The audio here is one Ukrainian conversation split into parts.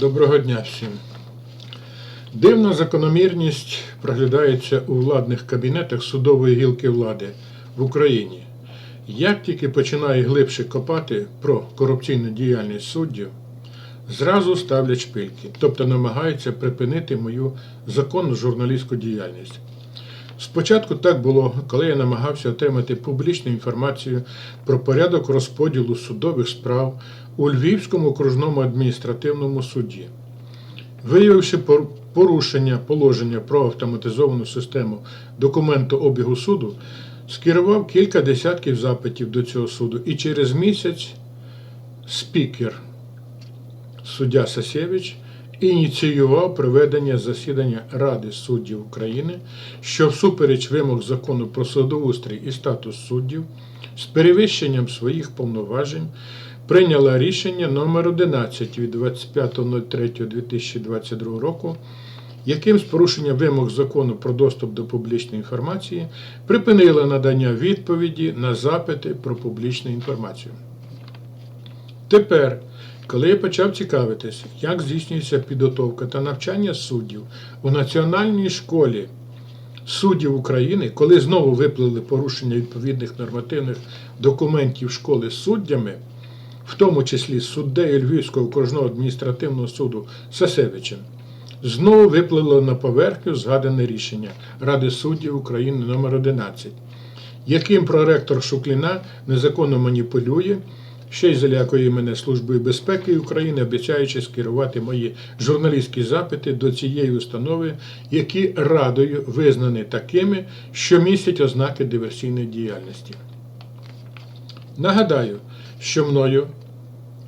Доброго дня всім. Дивна закономірність проглядається у владних кабінетах судової гілки влади в Україні. Як тільки починає глибше копати про корупційну діяльність суддів, зразу ставлять шпильки, тобто намагаються припинити мою законну журналістську діяльність. Спочатку так було, коли я намагався отримати публічну інформацію про порядок розподілу судових справ у Львівському окружному адміністративному суді. Виявивши порушення положення про автоматизовану систему документообігу суду, скерував кілька десятків запитів до цього суду і через місяць спікер суддя Сасєвич ініціював проведення засідання Ради суддів України, що всупереч вимог закону про судоустрій і статус суддів з перевищенням своїх повноважень прийняла рішення номер 11 від 25.03.2022 року, яким з порушенням вимог закону про доступ до публічної інформації припинила надання відповіді на запити про публічну інформацію. Тепер, коли я почав цікавитись, як здійснюється підготовка та навчання суддів у Національній школі суддів України, коли знову виплили порушення відповідних нормативних документів школи суддями, в тому числі суддею Львівського окружного адміністративного суду Сасевичем, знову виплило на поверхню згадане рішення Ради суддів України номер 11 яким проректор Шукліна незаконно маніпулює, ще й залякує мене Службою безпеки України, обіцяючи скерувати мої журналістські запити до цієї установи, які радою визнані такими, що містять ознаки диверсійної діяльності. Нагадаю, що мною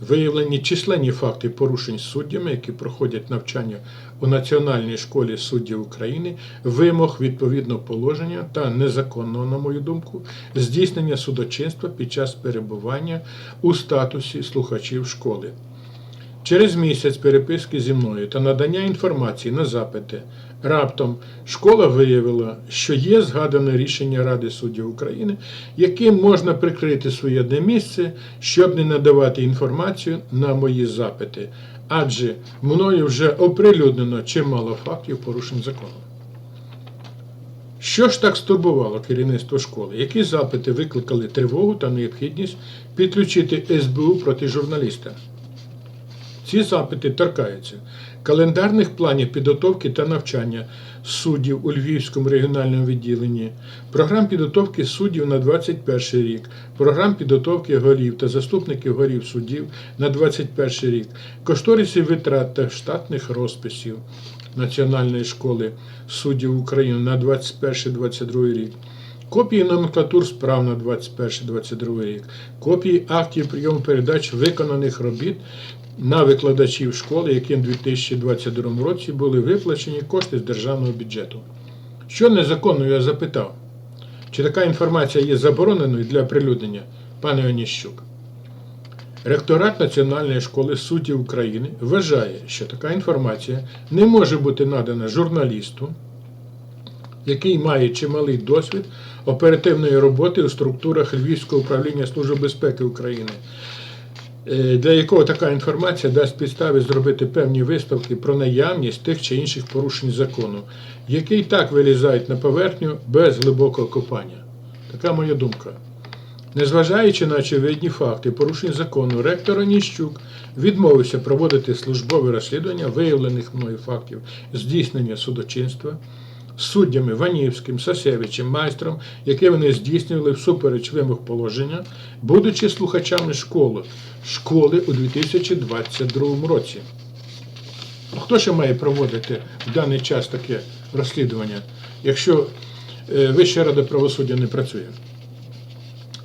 виявлені численні факти порушень суддями, які проходять навчання у Національній школі суддів України, вимог відповідного положення та незаконного, на мою думку, здійснення судочинства під час перебування у статусі слухачів школи. Через місяць переписки зі мною та надання інформації на запити раптом школа виявила, що є згадане рішення Ради суддів України, яким можна прикрити своє одне місце, щоб не надавати інформацію на мої запити, адже мною вже оприлюднено чимало фактів порушень закону. Що ж так стурбувало керівництво школи? Які запити викликали тривогу та необхідність підключити СБУ проти журналіста? Ці запити торкаються календарних планів підготовки та навчання суддів у Львівському регіональному відділенні, програм підготовки суддів на 21 рік, програм підготовки голів та заступників голів суддів на 21 рік, кошторисів витрат та штатних розписів Національної школи суддів України на 21-22 рік. Копії номенклатур справ на 21-22 рік, копії актів прийому передач виконаних робіт на викладачів школи, яким у 2022 році були виплачені кошти з державного бюджету. Що незаконно я запитав? Чи така інформація є забороненою для оприлюднення, пане Оніщук? Ректорат Національної школи суддів України вважає, що така інформація не може бути надана журналісту, який має чималий досвід оперативної роботи у структурах Львівського управління Служби безпеки України, для якого така інформація дасть підстави зробити певні висновки про наявність тих чи інших порушень закону, які і так вилізають на поверхню без глибокого копання. Така моя думка. Незважаючи на очевидні факти порушень закону, ректор Оніщук відмовився проводити службове розслідування виявлених мною фактів здійснення судочинства суддями Ванівським, Сасевичем, майстром, яке вони здійснювали всупереч вимог положення, будучи слухачами школи, школи у 2022 році. Хто ще має проводити в даний час таке розслідування, якщо е, Вища рада правосуддя не працює?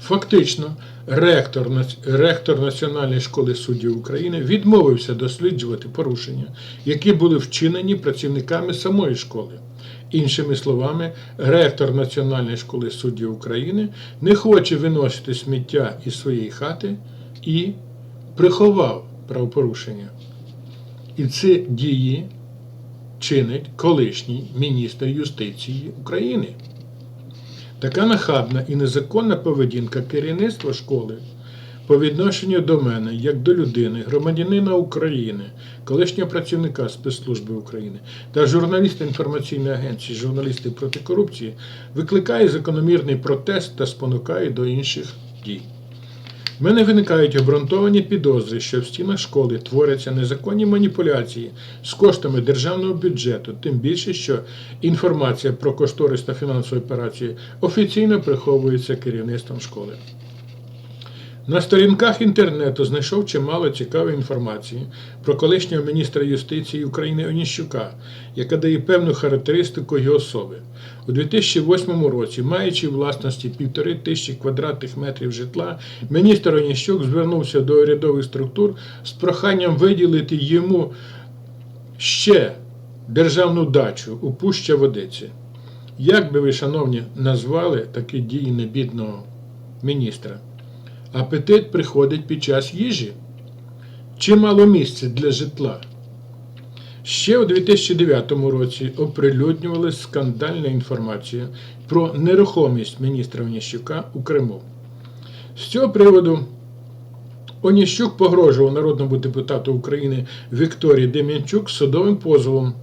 Фактично, ректор, ректор Національної школи суддів України відмовився досліджувати порушення, які були вчинені працівниками самої школи. Іншими словами, ректор Національної школи суддів України не хоче виносити сміття із своєї хати і приховав правопорушення. І ці дії чинить колишній міністр юстиції України. Така нахабна і незаконна поведінка керівництва школи по відношенню до мене, як до людини, громадянина України, колишнього працівника спецслужби України та журналіста інформаційної агенції Журналісти проти корупції викликає закономірний протест та спонукає до інших дій. В мене виникають обґрунтовані підозри, що в стінах школи творяться незаконні маніпуляції з коштами державного бюджету, тим більше, що інформація про кошторис та фінансові операції офіційно приховується керівництвом школи. На сторінках інтернету знайшов чимало цікавої інформації про колишнього міністра юстиції України Оніщука, яка дає певну характеристику його особи. У 2008 році, маючи власності півтори тисячі квадратних метрів житла, міністр Оніщук звернувся до урядових структур з проханням виділити йому ще державну дачу у Пуща Водиці. Як би ви, шановні, назвали такі дії небідного міністра? Апетит приходить під час їжі. Чи мало місця для житла? Ще у 2009 році оприлюднювалася скандальна інформація про нерухомість міністра Оніщука у Криму. З цього приводу Оніщук погрожував народному депутату України Вікторії Дем'янчук судовим позовом,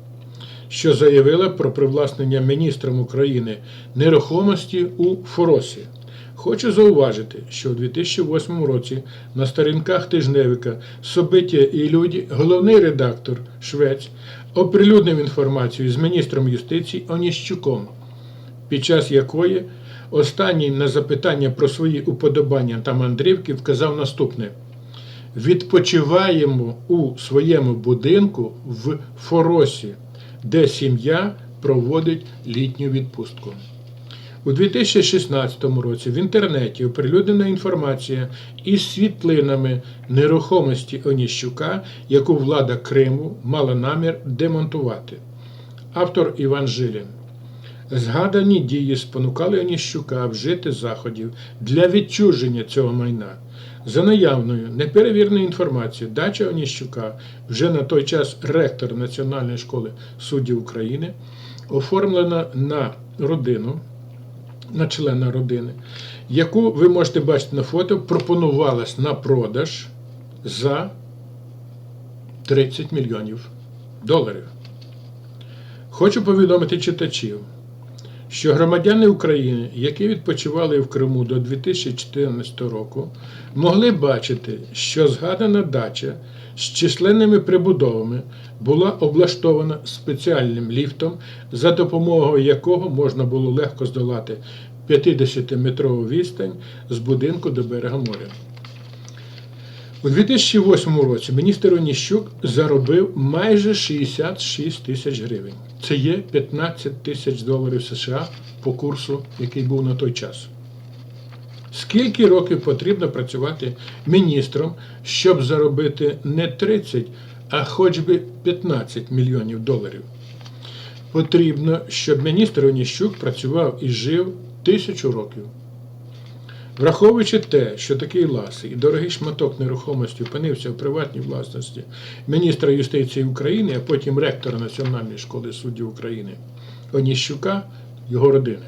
що заявила про привласнення міністром України нерухомості у Форосі. Хочу зауважити, що у 2008 році на сторінках тижневика Собиття і люди головний редактор Швець оприлюднив інформацію з міністром юстиції Оніщуком, під час якої останній на запитання про свої уподобання та мандрівки вказав наступне: відпочиваємо у своєму будинку в Форосі, де сім'я проводить літню відпустку. У 2016 році в інтернеті оприлюднена інформація із світлинами нерухомості Оніщука, яку влада Криму мала намір демонтувати. Автор Іван Жилін. Згадані дії спонукали Оніщука вжити заходів для відчуження цього майна. За наявною неперевірною інформацією, дача Оніщука, вже на той час ректор Національної школи суддів України, оформлена на родину на члена родини, яку ви можете бачити на фото, пропонувалась на продаж за 30 мільйонів доларів. Хочу повідомити читачів, що громадяни України, які відпочивали в Криму до 2014 року, могли бачити, що згадана дача з численними прибудовами була облаштована спеціальним ліфтом, за допомогою якого можна було легко здолати 50-метрову відстань з будинку до берега моря. У 2008 році міністр Оніщук заробив майже 66 тисяч гривень. Це є 15 тисяч доларів США по курсу, який був на той час. Скільки років потрібно працювати міністром, щоб заробити не 30, а хоч би 15 мільйонів доларів? Потрібно, щоб міністр Оніщук працював і жив тисячу років. Враховуючи те, що такий ласий і дорогий шматок нерухомості опинився в приватній власності міністра юстиції України, а потім ректора Національної школи суддів України Оніщука, його родини.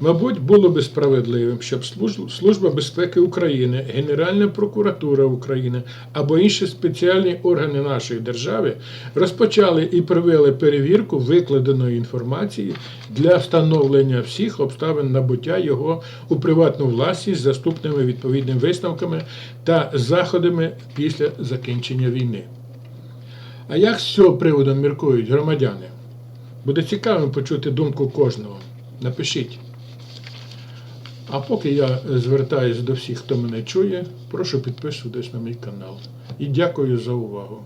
Мабуть, було би справедливим, щоб Служба безпеки України, Генеральна прокуратура України або інші спеціальні органи нашої держави розпочали і провели перевірку викладеної інформації для встановлення всіх обставин набуття його у приватну власність з заступними відповідними висновками та заходами після закінчення війни. А як з цього приводу міркують громадяни? Буде цікавим почути думку кожного. Напишіть. А поки я звертаюся до всіх, хто мене чує, прошу підписуватись на мій канал. І дякую за увагу.